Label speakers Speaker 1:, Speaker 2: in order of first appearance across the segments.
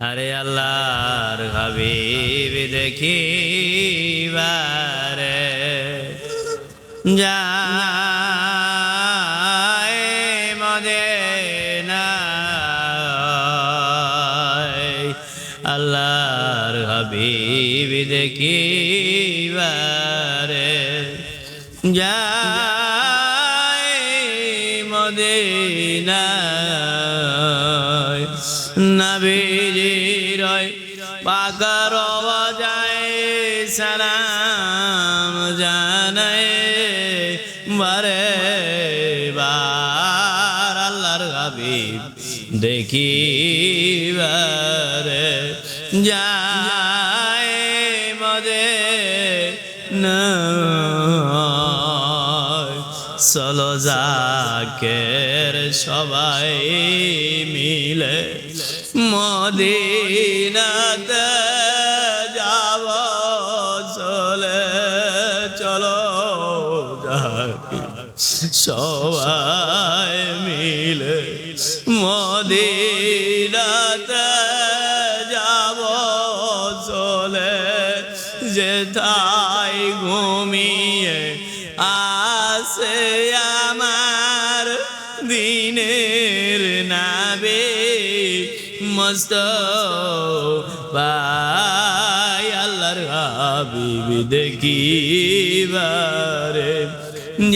Speaker 1: আরে আল্লাহর হাবিব দেখিবারে মদিনায়। আল্লাহর হাবিব যায় দেখিবারে যায় মদে চলো জাকের সবাই মিলে মদিনাতে যাব। চলে চলো সবাই যেথায় ঘুমিয়ে আসে আমার দিনের নাবে মস্ত ভাই আল্লাহর হাবিব দেখিবারে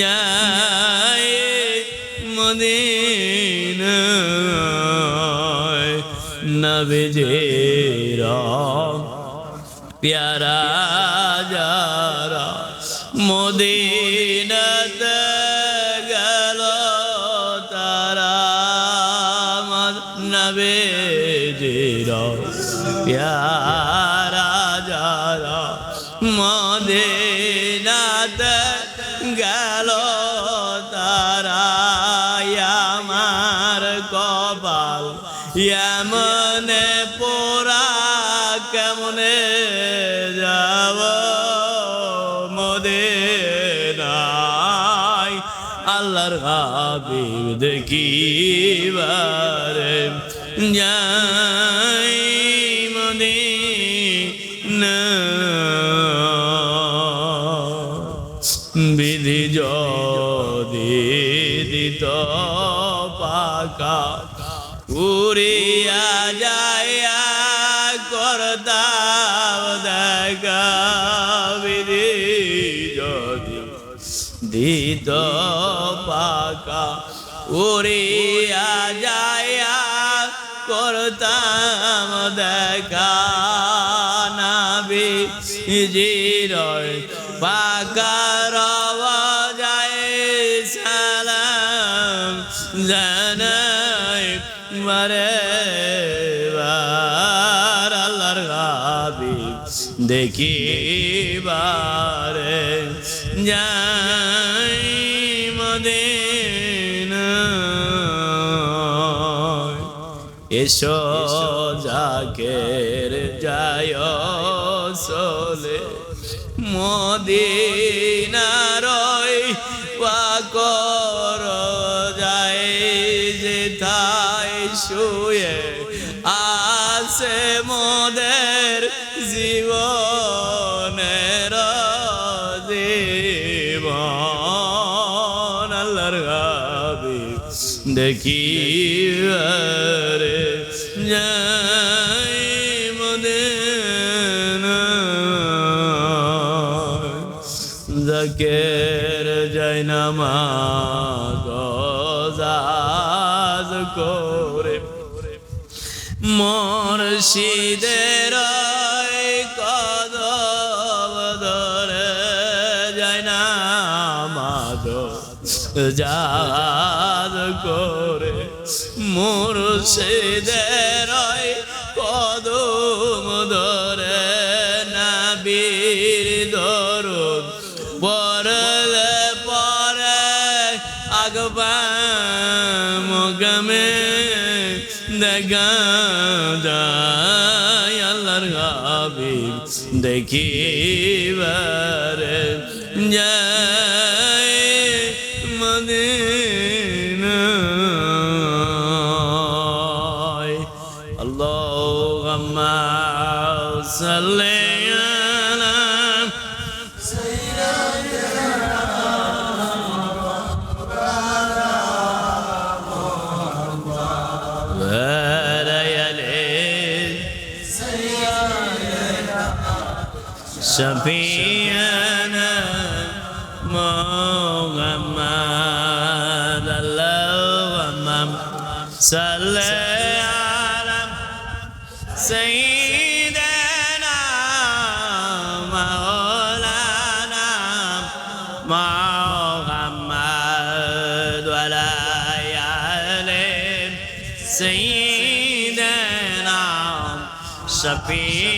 Speaker 1: যায় মদিনায়। নবীজির প্যারা যারা মদিনাতে গেল তারা নবীজির প্যারা যারা মদিনাতে গেল হাবিব দেখিবারে যাই মোদে বিধি যদি দিত পাকা উড়িয়া যায় করতাম দেখা বিধি যদি দিত উড়িয়া যায় করতাম দেখা নাবি পাকার যায় জানাই মারে বার হাবিব দেখিবারে। যাই মদিনা এসো জাকের যায় চলে মদিনারয় যাই নামা গজাজ করে মর্শিদের কদম ধরে যায় না মাদ জাদ করে মুর্শিদের কদম ধরে নাবির দরুদ পরলে পরে আগবা মগমে দেখা যায় আল্লাহর হাবিব দেখিবারে। যায় شفيعنا محمد اللهم صل على سيدنا مولانا محمد ولا يعلم سيدنا شفيعنا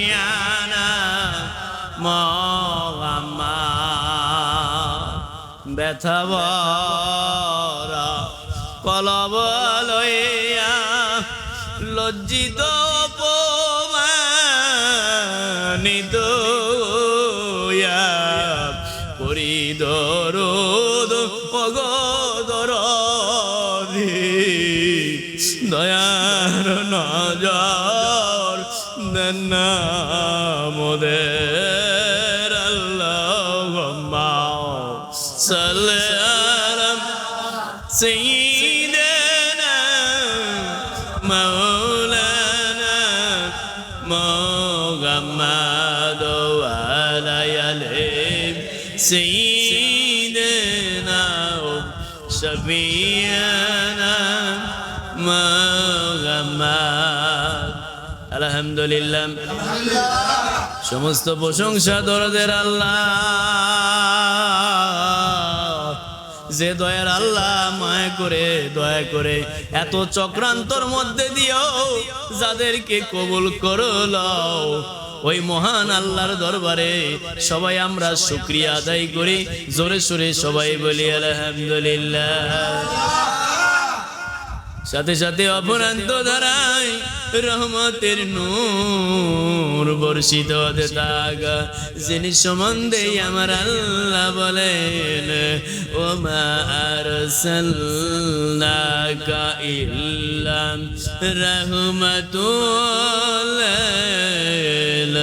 Speaker 1: ব্যথা বরা কলব লইয়া লজ্জিত অপমানিত سيدنا شفيعنا محمد الحمد لله সমস্ত প্রশংসা দরদের আল্লাহ যে দয়ার আল্লাহ মায়া করে দয়া করে এত চক্রান্তর মধ্যে দিও যাদেরকে কবুল করলো ওই মহান আল্লাহর দরবারে সবাই আমরা শুক্রিয়া আদায় করি। জোরে সোরে সবাই বলি, আলহামদুলিল্লাহ। সাথে সাথে অপরান্ত ধারায় রহমতের নূর বর্ষিত যিনি সম্বন্ধে আমার আল্লাহ বলেন ও মা আরসালনাকা ইল্লা রাহমাতুল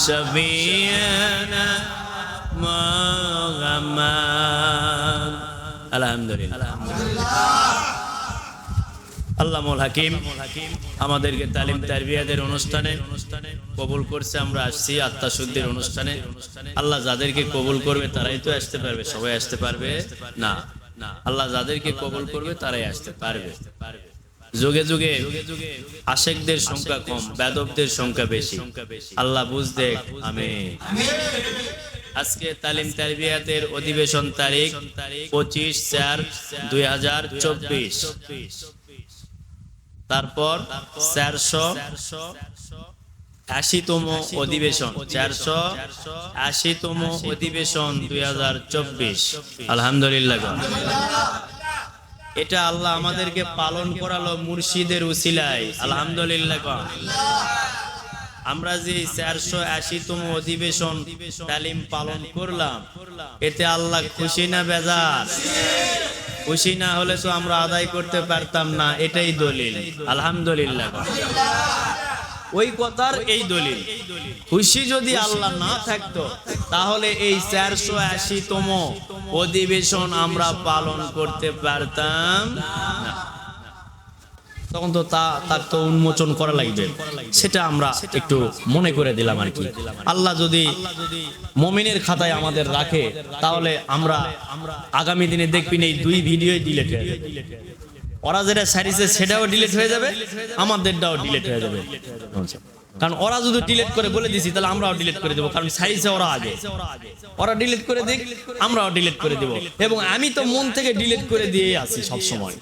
Speaker 1: شفيعنا محمد الحمد لله আল্লামুল হাকিম আমাদেরকে তালিম তারবিয়াদের অনুষ্ঠানে কবুল করছে আমরা আসছি আত্মা শুদ্ধির অনুষ্ঠানে আল্লাহ যাদেরকে কবুল করবে তারাই তো আসতে পারবে সবাই আসতে পারবে না না আল্লাহ যাদেরকে কবুল করবে তারাই আসতে পারবে যুগে যুগে আশেকদের সংখ্যা কম বেদবদের সংখ্যা বেশি। আল্লাহ বুঝতে আমি আজকে তালিম তারবিয়াতের অধিবেশন তারিখ পঁচিশ চার দুই হাজার চব্বিশ। তারপর চারশো আশিতম অধিবেশন, চারশো আশিতম অধিবেশন দুই হাজার চব্বিশ। আলহামদুলিল্লাহ এটা আল্লাহ আমাদেরকে পালন করালো মুর্শিদের উসিলায়। আলহামদুলিল্লাহ আমরা যে চারশো আশিতম অধিবেশন তালিম পালন করলাম, এতে আল্লাহ খুশি না বেজার? খুশি না হলে তো আমরা আদায় করতে পারতাম না, এটাই দলিল। আলহামদুলিল্লাহ ওই কথার এই দলিল। খুশি যদি আল্লাহ না থাকতো, তাহলে এই চারশো আশিতম অধিবেশন আমরা পালন করতে পারতাম তখন তো তা, তার তো উন্মোচন করা লাগবে। সেটা আমরা একটু মনে করে দিলাম আর কি। আল্লাহ যদি মমিনের খাতায় আমাদের রাখে, তাহলে আমরা আগামী দিনে দেখবেন এই দুই ভিডিও ডিলেট ওরা যেটা সারিছে সেটাও ডিলিট হয়ে যাবে, আমাদেরটাও ডিলিট হয়ে যাবে। কারণ ওরা যদি ডিলিট করে বলে দিছি, তাহলে আমরাও ডিলিট করে দেবো, কারণ সাইজে ওরা আগে। ওরা ডিলিট করে দিক, আমরাও ডিলিট করে দেব। এবং আমি তো মন থেকে ডিলিট করে দিয়ে আছি সব সময়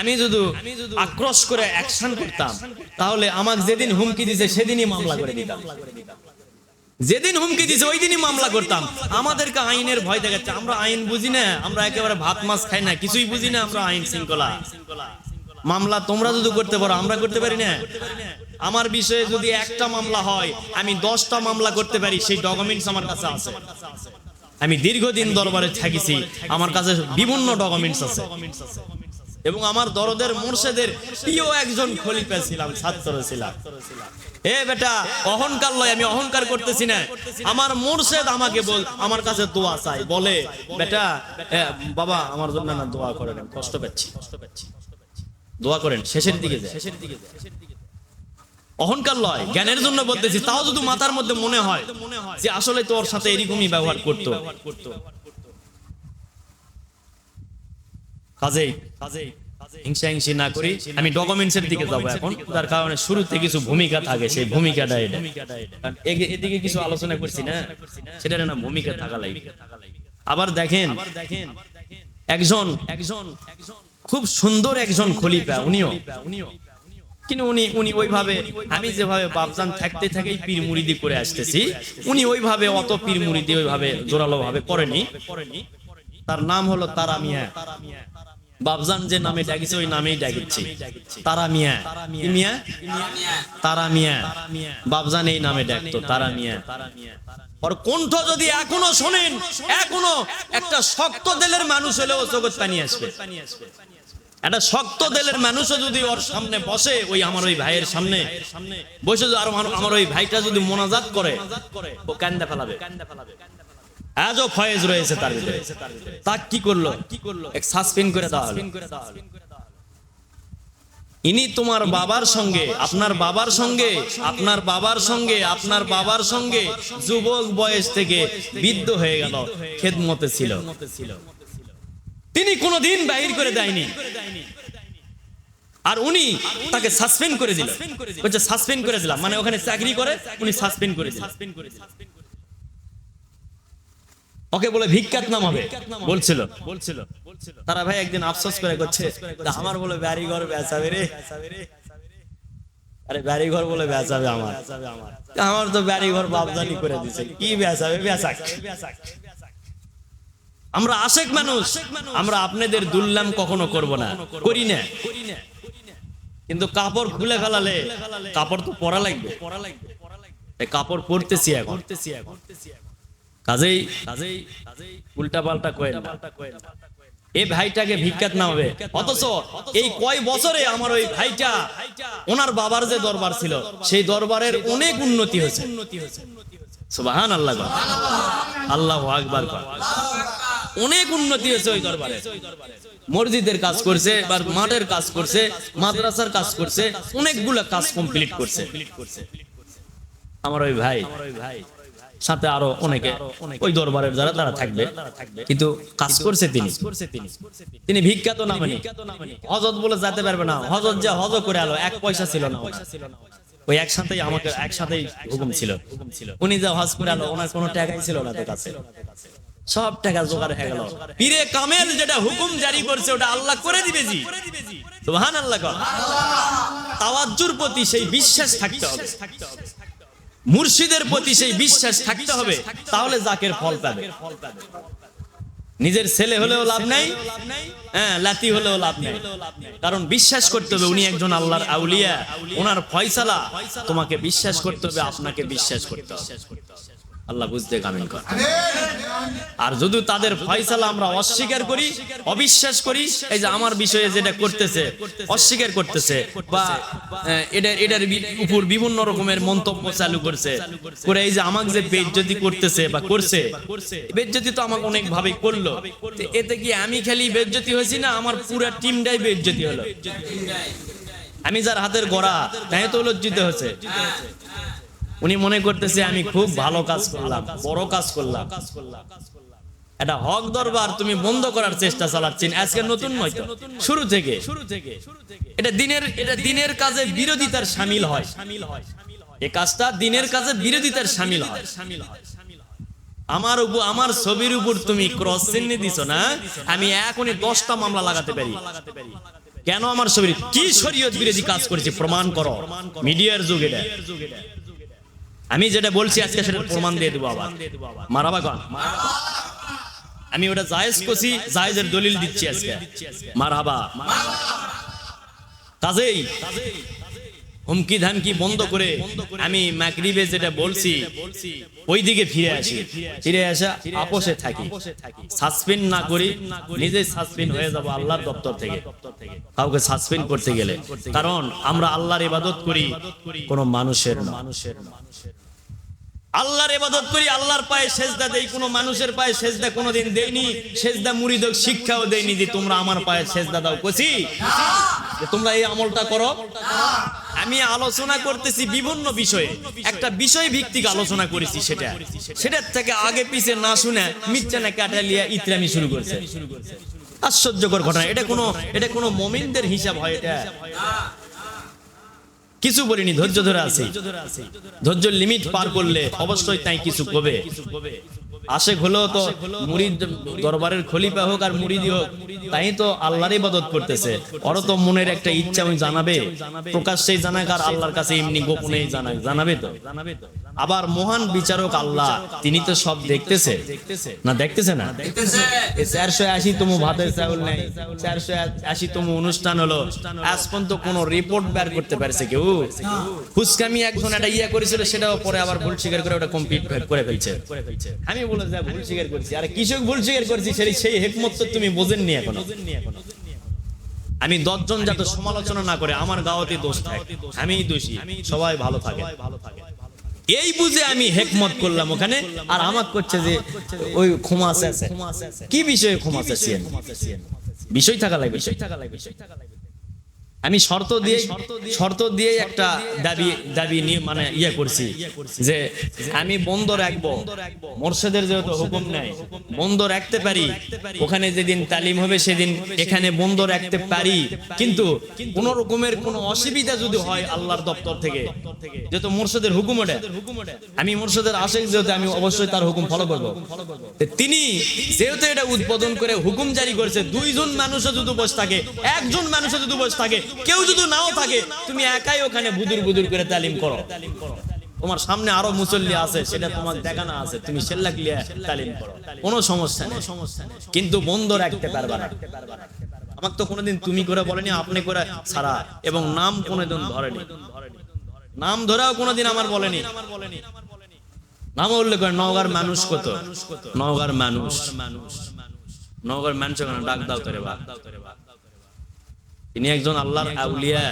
Speaker 1: আমি যদি আক্রোশ করে অ্যাকশন করতাম, তাহলে আমাকে যেদিন হুমকি দিছে, সেদিনই মামলা করে দিতাম। যেদিন হুমকি দিছে ওই দিনই মামলা করতাম। আমাদেরকে আইনের ভয় দেখাচ্ছে। আমরা আইন বুঝি না, আমরা একেবারে ভাত মাছ খাই না, কিছুই বুঝি না, আমরা আইন শৃঙ্খলা। মামলা তোমরা যদি করতে পারো, আমরা করতে পারি না। আমার বিষয়ে যদি একটা মামলা হয়, আমি দশটা মামলা করতে পারি, সেই ডকুমেন্টস আমার কাছে আছে। আমি দীর্ঘদিন দরবারে থাকিছি, আমার কাছে বিভিন্ন ডকুমেন্টস আছে। এবং আমার দরদের মোর্শেদের প্রিয় একজন খলিফা ছিলাম, ছাত্র ছিলাম। এ বেটা, অহংকার লয়, আমি অহংকার করতেছি না। আমার মোর্শেদ আমাকে বল, আমার কাছে দোয়া চাই বলে, বেটা বাবা, আমার জন্য না দোয়া করেন কষ্ট পাচ্ছি কষ্ট পাচ্ছি। দোয়া করেন, শেষের দিকে যায়। শেষের দিকে অহংকার লয়, জ্ঞানের জন্য বলতেছি, তাও যদি মাথার মধ্যে মনে হয় যে আসলে তোর সাথে এরকমই ব্যবহার করতো। কাজেই কাজেই হিংসা হিংসি না করি আমি ডকুমেন্টসের দিকে যাব এখন। তার কারণে শুরুতে কিছু ভূমিকা থাকে সেই ভূমিকাটা এটা এদিকে কিছু আলোচনা করছি না সেটা না ভূমিকা থাকা লাগবে। আবার দেখেন একজন একজন খুব সুন্দর একজন খলিফা উনিও। কিন্তু উনি উনি ওইভাবে আমি যেভাবে বাপজান থাকতে থাকেই পীর মুরিদি করে আসতেছি উনি ওইভাবে অত পীর মুরিদি ওইভাবে জোরালো ভাবে করেনি। তার নাম হলো তারা মিয়া বাবজান যে নামে ডাকিছে ওই নামেই ডাকিচ্ছে। তারা মিয়া। মিয়া। তারা মিয়া। বাবজান এই নামে ডাকতো তারা মিয়া। ওর কণ্ঠ যদি এখনও শোনেন এখনও একটা শক্ত দিলের মানুষ হলেও জগৎ পানি আসবে। একটা শক্ত দিলের মানুষও যদি ওর সামনে বসে ওই আমার ওই ভাইয়ের সামনে বসে আর আমার- আমার ওই ভাইটা যদি মোনাজাত করে ও কান্দা ফেলাবে। আজও ফয়েজ রয়েছে তার ভিতরে। তা কি করল? কি করল এক সাসপেন্ড করে দেওয়া হলো। ইনি তোমার বাবার সঙ্গে, আপনার বাবার সঙ্গে, আপনার বাবার সঙ্গে, আপনার বাবার সঙ্গে যুবক বয়স থেকে বৃদ্ধ হয়ে গেল, খেদমতে ছিল। তিনি কোনোদিন বাহির করে দেয়নি। আর উনি তাকে সাসপেন্ড করে দিল। বলছে, সাসপেন্ড করে দিলাম। মানে ওখানে চাকরি করে, উনি সাসপেন্ড করে দিলেন ওকে বলে ভিক্ষাত নামাবে। বলছিল। বলছিল। তারা ভাই একদিন আফসোস করে করছে আমার বলে বাড়ি ঘর বেচাবে রে। আরে বাড়ি ঘর বলে বেচাবে আমার। আমার তো বাড়ি ঘর বাবজানি করে দিছে। কি বেচাবে বেচাক। আমরা আশেক মানুষ আমরা আপনাদের দুর্লাম কখনো করব না। করি না। কিন্তু কাপড় খুলে ফেলালে কাপড় তো পরা লাগবে। পরা এই কাপড় পরতেছি এখন পরতেছি এখন। কাজেই কাজেই উল্টা পাল্টা কয়েন। এই ভাইটাকে ভিক্ষাত নামবে অথচ এই কয় বছরে আমার ওই ভাইটা ওনার বাবার যে দরবার ছিল সেই দরবারের অনেক উন্নতি হয়েছে। সুবাহান আল্লাহ আল্লাহ আকবার অনেক উন্নতি হয়েছে ওই দরবারে। মসজিদের কাজ করছে বা মাঠের কাজ করছে মাদ্রাসার কাজ করছে অনেকগুলো কাজ কমপ্লিট করছে। আমার ওই ভাই সাথে আরও অনেকে ওই দরবারের যারা তারা থাকবে। কিন্তু কাজ করছে তিনি। তিনি। ভিক্ষাত নামেনি হজত বলে যেতে পারবে না। হজত যা হজ করে আলো এক পয়সা ছিল না। ওই একসাথেই আমাকে একসাথেই হুকুম ছিল। উনি যা হজ করে আলো ওনার কোনো টাকাই ছিল না কাছে। সব টাকা জোগাড় হয়ে গেল। পীরে কামেল যেটা হুকুম জারি করছে ওটা আল্লাহ করে দিবে জি। আল্লাহ তাওয়াজ্জুর প্রতি সেই বিশ্বাস থাকতে হবে। মুর্শিদের প্রতি সেই বিশ্বাস থাকতে হবে তাহলে জাকের ফল পাবে। নিজের ছেলে হলেও লাভ নাই হ্যাঁ লাতি হলেও লাভ নাই। কারণ বিশ্বাস করতে হবে উনি একজন আল্লাহর আউলিয়া ওনার ফয়সালা তোমাকে বিশ্বাস করতে হবে আপনাকে বিশ্বাস করতে হবে। আল্লাহ বুঝতে কামিন কর। আর যদি তাদের ফয়সালা আমরা অস্বীকার করি অবিশ্বাস করি এই যে আমার বিষয়ে যেটা করতেছে অস্বীকার করতেছে বা আহ, এটা এটার উপর বিভিন্ন রকমের মন্তব্য চালু করছে করে এই যে আমাকে যে বেজ্জতি করতেছে বা করছে বেজ্জতি তো আমাকে অনেক ভাবে করল এতে কি আমি খালি বেজ্জতি হয়েছি না আমার পুরা টিমটাই বেজ্জতি হলো? আমি যার হাতের গড়া তাই তো লজ্জিত হয়েছে। উনি মনে করতেছে, আমি খুব ভালো কাজ করলাম, বড় কাজ করলাম। এটা হক দরবার তুমি বন্ধ করার চেষ্টা চালাচ্ছেন, আজকে নতুন নয় শুরু থেকে শুরু থেকে। এটা দিনের এটা দিনের কাজে বিরোধিতার সামিল হয়। সামিল হয় এই কাজটা দিনের কাজে বিরোধিতার সামিল হয়। সামিল হয় আমার উপর, আমার ছবির উপর তুমি ক্রস চিহ্ন দিছো না? আমি এখনই দশটা মামলা লাগাতে পারি। কেন আমার ছবির? কি শরীয়ত বিরোধী কাজ করেছি? প্রমাণ করো। মিডিয়ার যুগ আমি যেটা বলছি আজকে সেটা প্রমাণ দিয়ে দেবো আবার। মারাবা কন আমি ওটা জায়েজ করছি, জায়েজের দলিল দিচ্ছি আজকে। মারহাবা কাজেই হুমকি ধামকি বন্ধ করে আমি মাকরিবে যেটা বলছি ওই দিকে ফিরে আসি। ফিরে আসা আপোষে থাকি। সাসপেন্ড না করি নিজে সাসপেন্ড হয়ে যাব আল্লাহর দপ্তর থেকে। কাউকে সাসপেন্ড করতে গেলে। কারণ আমরা আল্লাহর ইবাদত করি, কোন মানুষের না। আল্লাহর ইবাদত করি, আল্লাহর পায়ে সেজদা দেই, কোনো মানুষের পায়ে সেজদা কোনোদিন দেইনি। সেজদা মুরিদক শিক্ষাও দেইনি যে তোমরা আমার পায়ে সেজদা দাও। কছি তোমরা এই আমলটা করো। আমি আলোচনা করতেছি বিভিন্ন বিষয়ে। একটা বিষয় ভিত্তিক আলোচনা করেছি সেটা। সেটার থেকে আগে পিছে না শুনে মিথ্যা না কাটালিয়া ইতরামি শুরু করছে। আশ্চর্যকর ঘটনা। এটা কোনো এটা কোনো মমিনদের হিসাব হয় এটা? কিছু বলিনি ধৈর্য ধরে আছি। ধৈর্য লিমিট পার করলে অবশ্যই তাই কিছু কবে আশেক হলেও তো মুরিদ দরবারের খলিফা হোক আর মুরিদি হোক তাই তো আল্লাহর ইবাদত করতেছে। ওর তো মনের একটা ইচ্ছা আমি জানাবে। প্রকাশ্যেই জানাক আর আল্লাহর কাছে এমনি গোপনেই জানাক। জানাবে তো? আবার মহান বিচারক আল্লাহ তিনি তো সব দেখতেছে। না দেখতেছে না? চারশো আশি তম ভাতের চাউল নেই। চারশো আশি তম অনুষ্ঠান হলো। আজ পর্যন্ত কোন রিপোর্ট বের করতে পারছে কেউ? ফুসকামি একজন করেছিল, সেটাও পরে আবার ভুল স্বীকার করে ওটা কমপ্লিট করে ফেলছে। আমি বলে যা ভুল স্বীকার করছি। আর কৃষক ভুল স্বীকার করছি, সেই সেই হেকমত তো তুমি বোঝেননি এখনও। আমি দশজন যাতে সমালোচনা না করে, আমার গাওয়াতে দোষ থাকে। আমি দোষী, সবাই ভালো থাকে। এই বুঝে আমি হেকমত করলাম ওখানে, আর আমার করছে যে ওই ক্ষমা আছে। কি বিষয়ে ক্ষমা চাচ্ছি বিষয় থাকা লাগবে, বিষয় থাকা লাগবে। আমি শর্ত দিয়ে শর্ত দিয়ে একটা দাবি দাবি নিয়ে মানে ইয়ে করছি যে আমি বন্ধ রাখব। মোর্শেদের যেহেতু হুকুম নাই বন্ধ রাখতে পারি। ওখানে যেদিন তালিম হবে সেদিন এখানে বন্ধ রাখতে পারি। কিন্তু কোন রকমের কোন অসুবিধা যদি হয় আল্লাহর দপ্তর থেকে যেহেতু মোর্শেদের হুকুম ওটা। আমি মোর্শেদের আশেক যেহেতু আমি অবশ্যই তার হুকুম ফলো করব। তিনি যেহেতু এটা উদ্বোধন করে হুকুম জারি করেছে দুইজন মানুষও যদি বসে থাকে একজন মানুষও যদি বসে থাকে কেউ যদি নাও থাকে, তুমি একাই ওখানে বুদুর বুদুর করে তালিম করো। তোমার সামনে আরও মুসল্লি আছে, সেটা তোমার দেখানো আছে, তুমি সেল্লা ক্লিয়া তালিম করো। কোনো সমস্যা নেই। কিন্তু বন্ধ রাখতে পারবা না। আমাকে তো কোনোদিন তুমি করে বলেনি, আপনি করে ছাড়া। এবং নাম কোনোদিন ধরেনি। নাম ধরাও কোনোদিন আমার বলেনি। নাম উল্লেখ করে নওগার মানুষ কত? নওগার মানুষ। নওগার মানুষ ডাক দাও করে বা তিনি একজন আল্লাহর আউলিয়া।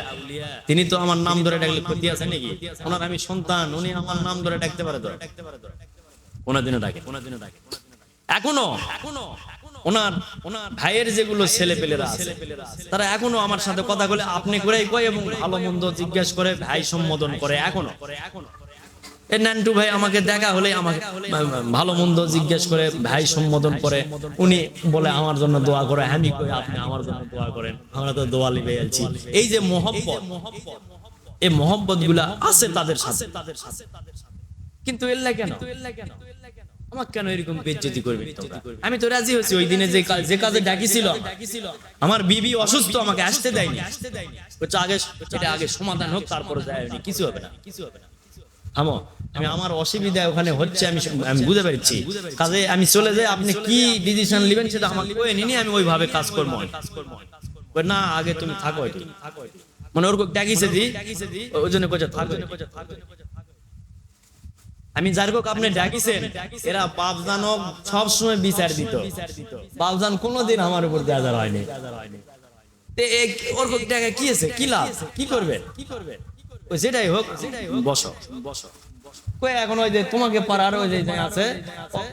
Speaker 1: তিনি তো আমার নাম ধরে ডাকলে ক্ষতি আছে নাকি? ওনার আমি সন্তান উনি আমার নাম ধরে ডাকতে পারে তো? কোনদিনও ডাকে। কোনদিনও ডাকে এখনও এখনও ওনার ওনার ভাইয়ের যেগুলো ছেলে পেলেরা আছে। তারা এখনও আমার সাথে কথা বলে আপনি করেই কয় এবং ভালো মন্দ জিজ্ঞেস করে ভাই সম্বোধন করে এখনও এখনও। এ নান্টু ভাই, আমাকে দেখা হলে আমাকে ভালো মন্দ জিজ্ঞেস করে, ভাই সম্বোধন করে। উনি বলে, আমার জন্য দোয়া করে। আমি কই, আপনি আমার জন্য দোয়া করেন। আমরা তো দোয়া লিবে আছি। এই যে এই গুলা আছে তাদের সাথে। কিন্তু এল্লা কেন কেন রাজি হয়েছি, ওই দিনে যে কাজ ডাকিছিল, আমার বিবি অসুস্থ, আমাকে আসতে দেয়নি। আগে আগে সমাধান হোক, তারপরে কিছু হবে না কিছু হবে না। থামো আমি আমার অসুবিধা ওখানে হচ্ছে, আমি আমি বুঝতে পারছি। কাজে আমি চলে যাই, আপনি কি ডিসিশন নেবেন সেটা আমাকে কয়ে নিনি আমি ওইভাবে কাজ করব। না, আগে তুমি থাকো মানে ওরকম ডাকিছে দি ওই জন্য কোচা থাকো আমি যার হোক আপনি ডাকিছেন এরা বাপজানক সব সময় বিচার দিত। বাপজান কোনোদিন আমার উপর দেয়াজার হয়নি। ওর কোক টাকা কি আছে? কি লাভ? কি করবে কি করবে যেটাই হোক বসো বসো। এখন ওই যে তোমাকে পাড়ার ওই যে যে আছে?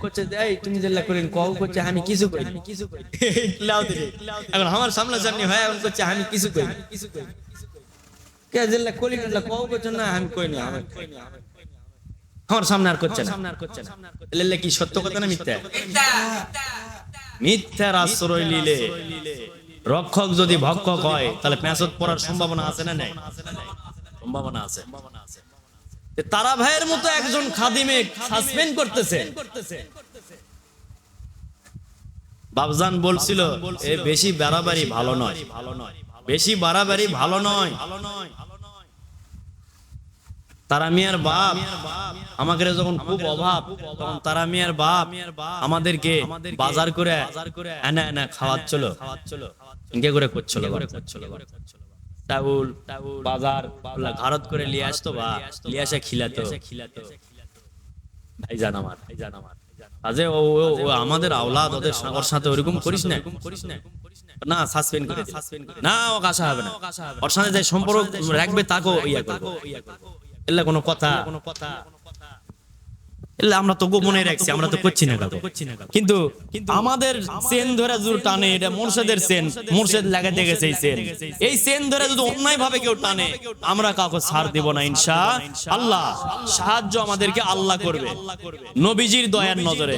Speaker 1: করছে এই তুমি যেটা করেন কও করছে আমি কিছু করি কিছু করি না। লাও দিলে এখন আমার হয় এখন করছে আমি কিছু করি কিছু করি কে যেটা করি কও করছে না আমি কই না আমি কই না। আমার সামনে আর করছে না। কি সত্য কথা না মিথ্যা? মিথ্যার আশ্রয় নিলে রক্ষক যদি ভক্ষক হয় তাহলে প্যাঁচত পড়ার সম্ভাবনা আছে না নাই? সম্ভাবনা আছে। তারা ভাইয়ের মতো একজন খাদিমে সাসপেন্ড করতেছে। বাবজান বলছিল, এ বেশি বাড়াবাড়ি ভালো নয়। ভালো নয় বেশি বাড়াবাড়ি ভালো নয়। তারা মিয়ার বাপ। আমাকে যখন খুব অভাব, তখন বাপ আমাদেরকে বাজার করে এনা এনা খাওয়াচ্ছিল। করে করছিল চাউল বাজার ঘারত করে লিয়ে আসতো বা লিয়ে আসে খিলাতো। খিলাতো। ভাইজান আমার ভাইজান আমার। আজে ও ও- আমাদের আওলাদ ওদের ওর সাথে ওরকম করিস না? করিস না? না সাসপেন্ড করে না ও কাশা হবে না। ওর সাথে যে সম্পর্ক রাখবে তাকে ইয়া করবে। এলে কোনো কথা। কোনো কথা। এলে আমরা তো গোপনে রাখছি আমরা তো করছি না কাউকে। কিন্তু আমাদের সেন ধরে জোর টানে এটা মোর্শেদের সেন মোর্শেদ লাগাতে গেছে এই সেন। এই সেন ধরে যদি অন্যায় ভাবে কেউ টানে আমরা কাউকে ছাড় দেব না ইনশা আল্লাহ। সাহায্য আমাদেরকে আল্লাহ করবে। নবীজির দয়ার নজরে।